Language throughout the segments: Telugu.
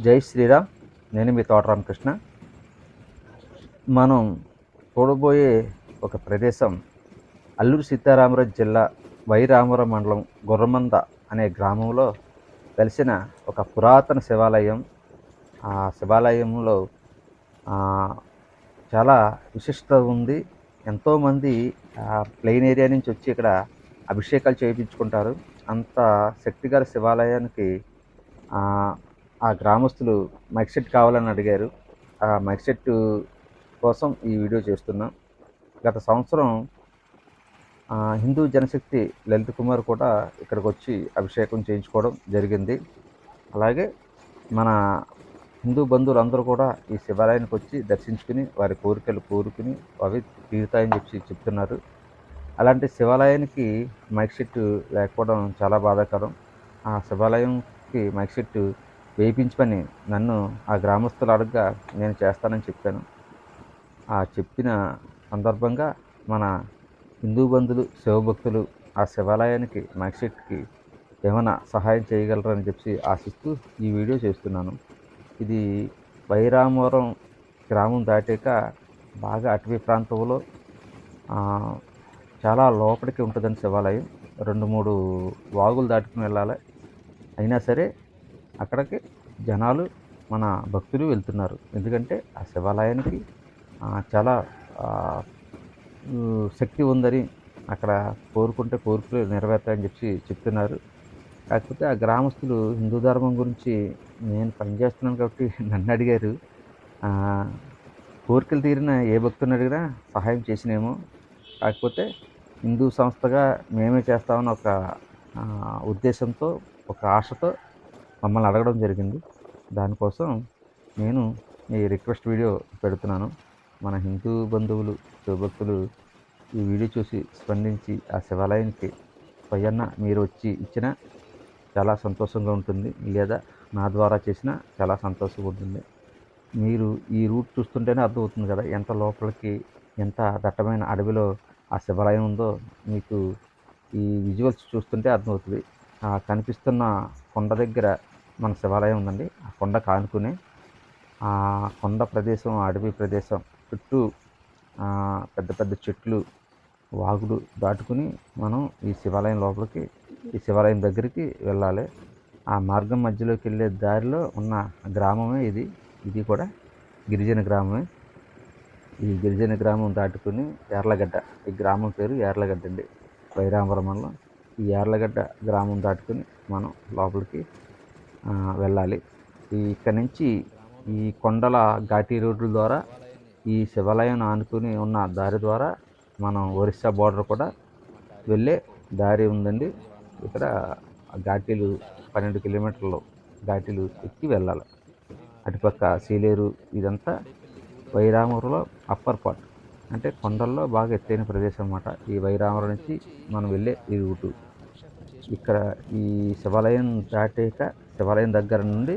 జై శ్రీరామ్ నేను మీ తోట రామకృష్ణ. మనం చూడబోయే ఒక ప్రదేశం అల్లూరు సీతారామరాజు జిల్లా వైరామరం మండలం గుర్రమంద అనే గ్రామంలో కలిసిన ఒక పురాతన శివాలయం. ఆ శివాలయంలో చాలా విశిష్టత ఉంది. ఎంతోమంది ప్లెయిన్ ఏరియా నుంచి వచ్చి ఇక్కడ అభిషేకాలు చేయించుకుంటారు. అంత శక్తిగల శివాలయానికి ఆ, గ్రామస్తులు మైక్ సెట్ కావాలని అడిగారు. ఆ మైక్ సెట్ కోసం ఈ వీడియో చేస్తున్నాం. గత సంవత్సరం హిందూ జనశక్తి లలిత్ కుమార్ కూడా ఇక్కడికి వచ్చి అభిషేకం చేయించుకోవడం జరిగింది. అలాగే మన హిందూ బంధువులు అందరూ కూడా ఈ శివాలయానికి వచ్చి దర్శించుకుని వారి కోరికలు కోరుకుని అవి తీరుతాయని చెప్పి చెప్తున్నారు. అలాంటి శివాలయానికి మైక్ సెట్ లేకపోవడం చాలా బాధాకరం. ఆ శివాలయంకి మైక్ సెట్ వేయించమని నన్ను ఆ గ్రామస్తులు అడగగా నేను చేస్తానని చెప్పాను. ఆ చెప్పిన సందర్భంగా మన హిందూ బంధువులు శివభక్తులు ఆ శివాలయానికి మైక్ ఏమైనా సహాయం చేయగలరని చెప్పి ఆశిస్తూ ఈ వీడియో చేస్తున్నాను. ఇది వైరామవరం గ్రామం దాటాక బాగా అటవీ ప్రాంతంలో చాలా లోపలికి ఉంటుందని శివాలయం. రెండు మూడు వాగులు దాటుకుని వెళ్ళాలి. అయినా సరే అక్కడికి జనాలు మన భక్తులు వెళ్తున్నారు. ఎందుకంటే ఆ శివాలయానికి చాలా శక్తి ఉందని అక్కడ కోరుకుంటే కోరికలు నెరవేర్తాయని చెప్పి చెప్తున్నారు. కాకపోతే ఆ గ్రామస్తులు హిందూ ధర్మం గురించి నేను పనిచేస్తున్నాను కాబట్టి నన్ను అడిగారు. కోరికలు తీరిన ఏ భక్తుని అడిగినా సహాయం చేసినేమో. కాకపోతే హిందూ సంస్థగా మేమే చేస్తామని ఒక ఉద్దేశంతో ఒక ఆశతో మమ్మల్ని అడగడం జరిగింది. దానికోసం నేను ఈ రిక్వెస్ట్ వీడియో పెడుతున్నాను. మన హిందూ బంధువులు శివభక్తులు ఈ వీడియో చూసి స్పందించి ఆ శివాలయానికి పైన మీరు వచ్చి ఇచ్చిన చాలా సంతోషంగా ఉంటుంది. లేదా నా ద్వారా చేసినా చాలా సంతోషంగా ఉంటుంది. మీరు ఈ రూట్ చూస్తుంటేనే అర్థమవుతుంది కదా ఎంత లోపలికి ఎంత దట్టమైన అడవిలో ఆ శివాలయం ఉందో మీకు ఈ విజువల్స్ చూస్తుంటే అర్థమవుతుంది. కనిపిస్తున్న కొండ దగ్గర మన శివాలయం ఉందండి. ఆ కొండ కానుకునే ఆ కొండ ప్రదేశం అడవి ప్రదేశం చుట్టూ పెద్ద పెద్ద చెట్లు వాగులు దాటుకుని మనం ఈ శివాలయం లోపలికి ఈ శివాలయం దగ్గరికి వెళ్ళాలి. ఆ మార్గం మధ్యలోకి వెళ్ళే దారిలో ఉన్న గ్రామమే ఇది. ఇది కూడా గిరిజన గ్రామమే. ఈ గిరిజన గ్రామం దాటుకుని ఎర్లగడ్డ ఈ గ్రామం పేరు ఎర్లగడ్డ అండి. వైరాంబరం ఈ ఏర్లగడ్డ గ్రామం దాటుకుని మనం లోపలికి వెళ్ళాలి. ఈ ఇక్కడ నుంచి ఈ కొండల ఘాటీ రోడ్ల ద్వారా ఈ శివాలయం ఆనుకుని ఉన్న దారి ద్వారా మనం ఒరిస్సా బోర్డర్ కూడా వెళ్ళే దారి ఉందండి. ఇక్కడ ఘాటీలు పన్నెండు కిలోమీటర్లు ఘాటీలు ఎక్కి వెళ్ళాలి. అటుపక్క సీలేరు ఇదంతా వైరామూరులో అప్పర్ పార్ట్. అంటే కొండల్లో బాగా ఎత్తైన ప్రదేశం అన్నమాట. ఈ వైరామూరు నుంచి మనం వెళ్ళే ఈ రూటు. ఇక్కడ ఈ శివాలయం దాటాక శివాలయం దగ్గర నుండి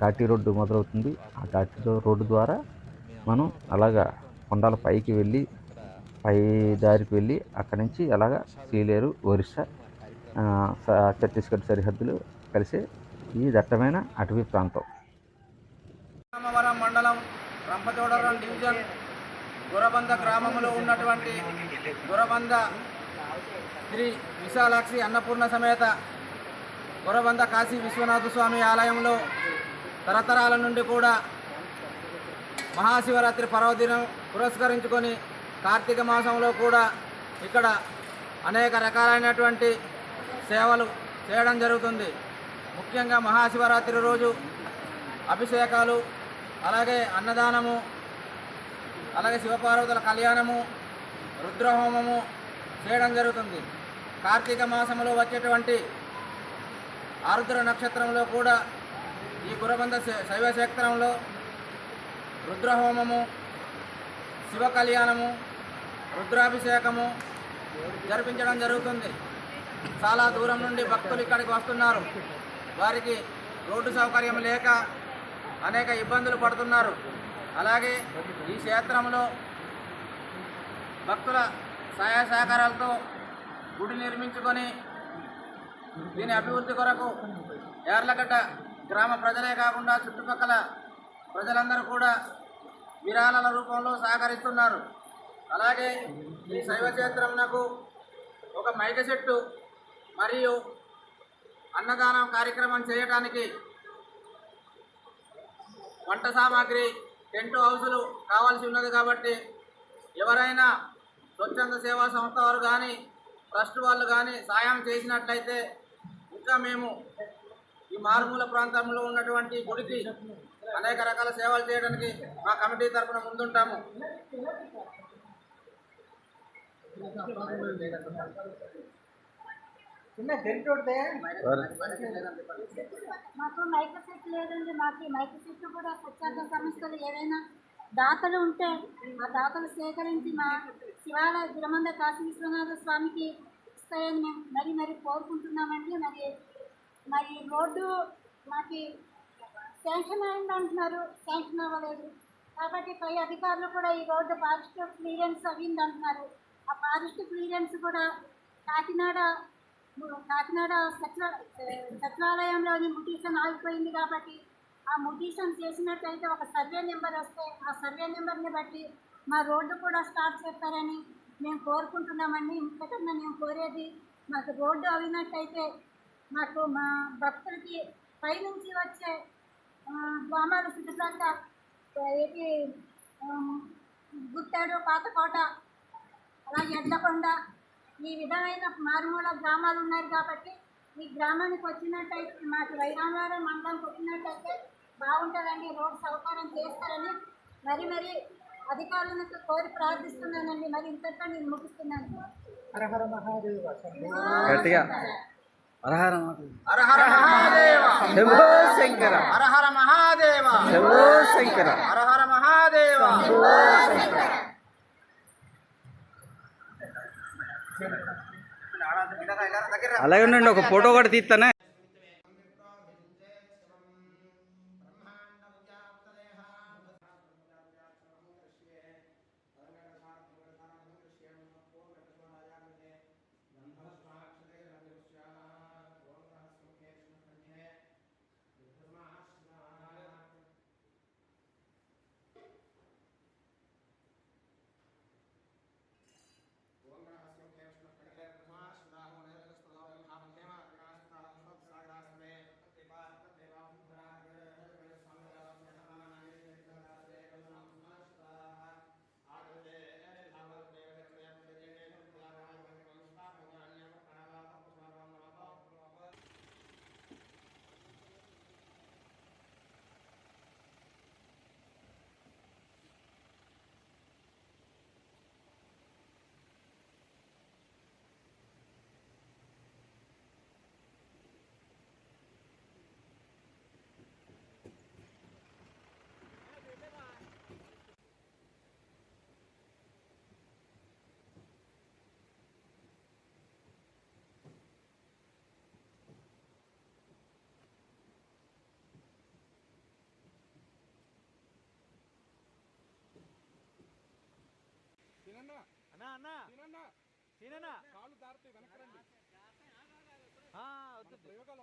ఘాటి ఘాటీ రోడ్డు మొదలవుతుంది. ఆ ఘాటీ రోడ్డు ద్వారా మనం అలాగా కొండల పైకి వెళ్ళి పై దారికి వెళ్ళి అక్కడి నుంచి అలాగా సీలేరు ఒరిస్సా ఛత్తీస్గఢ్ సరిహద్దులు కలిసి ఈ దట్టమైన అటవీ ప్రాంతం. రామవరం మండలం రంపచోడవరం డివిజన్ గురబంద గ్రామంలో ఉన్నటువంటి గురబంద శ్రీ విశాలాక్షి అన్నపూర్ణ సమేత గురబంద కాశీ విశ్వనాథ స్వామి ఆలయంలో తరతరాల నుండి కూడా మహాశివరాత్రి పర్వదినం పురస్కరించుకొని కార్తీక మాసంలో కూడా ఇక్కడ అనేక రకాలైనటువంటి సేవలు చేయడం జరుగుతుంది. ముఖ్యంగా మహాశివరాత్రి రోజు అభిషేకాలు అలాగే అన్నదానము అలాగే శివపార్వతుల కళ్యాణము రుద్రహోమము చేయడం జరుగుతుంది. కార్తీక మాసంలో వచ్చేటువంటి ఆరుద్ర నక్షత్రంలో కూడా ఈ గురబంద శైవ క్షేత్రంలో రుద్రహోమము శివ కళ్యాణము రుద్రాభిషేకము జరిపించడం జరుగుతుంది. చాలా దూరం నుండి భక్తులు ఇక్కడికి వస్తున్నారు. వారికి రోడ్డు సౌకర్యం లేక అనేక ఇబ్బందులు పడుతున్నారు. అలాగే ఈ క్షేత్రంలో భక్తుల సహాయ సహకారాలతో గుడి నిర్మించుకొని దీని అభివృద్ధి కొరకు యార్లగడ్డ గ్రామ ప్రజలే కాకుండా చుట్టుపక్కల ప్రజలందరూ కూడా విరాళాల రూపంలో సహకరిస్తున్నారు. అలాగే ఈ శైవక్షేత్రంకు ఒక మైక చెట్టు మరియు అన్నదానం కార్యక్రమం చేయడానికి వంట సామాగ్రి టెంట్ హౌసులు కావాల్సి ఉన్నది కాబట్టి ఎవరైనా స్వచ్ఛంద సేవా సంస్థ వారు కానీ ట్రస్ట్ వాళ్ళు కానీ సాయం చేసినట్లయితే ఇంకా మేము ఈ మారుమూల ప్రాంతంలో ఉన్నటువంటి గుడికి అనేక రకాల సేవలు చేయడానికి మా కమిటీ తరఫున ముందుంటాము. మాకు మైక్రో సెట్ లేదండి మాకు మైక్రో సెట్ కూడా స్వచ్ఛంద సంస్థలు ఏదైనా దాతలు ఉంటే ఆ దాతలు సేకరించి మా శివాలయ గురమంద కాశీ విశ్వనాథ స్వామికి వస్తాయని మేము మరి మరి కోరుకుంటున్నామండి. మరి మరి రోడ్డు మాకు శాంక్షన్ అయింది అంటున్నారు. శాంక్షన్ అవ్వలేదు. కాబట్టి పై అధికారులు కూడా ఈ రోడ్డు ఫారెస్ట్ క్లియరెన్స్ అయ్యింది అంటున్నారు. ఆ ఫారెస్ట్ క్లియరెన్స్ కూడా కాకినాడ కాకినాడ సచివ సచివాలయంలోని ముటీషన్ ఆగిపోయింది కాబట్టి ఆ ముటీషన్ చేసినట్టయితే ఒక సర్వే నెంబర్ వస్తే ఆ సర్వే నెంబర్ని బట్టి మా రోడ్డు కూడా స్టార్ట్ చేస్తారని మేము కోరుకుంటున్నామండి. ఇంతకన్నా మేము కోరేది మాకు రోడ్డు అవినట్టయితే మాకు మా భక్తులకి పైనుంచి వచ్చే గ్రామాలు సిద్ధాంత ఏది గుట్టాడు పాతకోట అలాగే ఎడ్లకొండ ఈ విధమైన మారుమూల గ్రామాలు ఉన్నాయి కాబట్టి ఈ గ్రామానికి వచ్చినట్టయితే మాకు వైరామవారం మండలం వచ్చినట్టయితే బాగుంటుందండి. రోడ్ సౌకర్యం చేస్తారని మరి మరి అధికారులను కోరి ప్రార్థిస్తున్నానండి. మరి ఇంతటితో నేను ముగిస్తున్నాను. గట్టిగా. హరహర హరహర మహాదేవ. శంభో శంకర. హరహర మహాదేవ. శంభో శంకర. హరహర మహాదేవ. శంభో శంకర. అలాగే ఉండండి ఒక ఫోటో కూడా తీస్తానే. తిననా కాళ్ళు దారితే వెనకరండి ప్రయోగాలు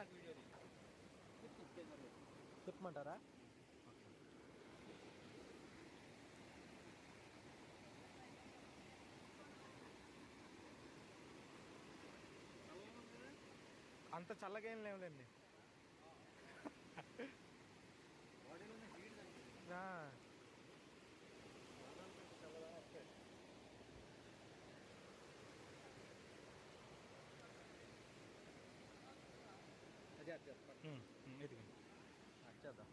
నాకు వీడియో చెప్పమంటారా? అంత చల్లగా ఏం లేవులేండి. చేద్దాం.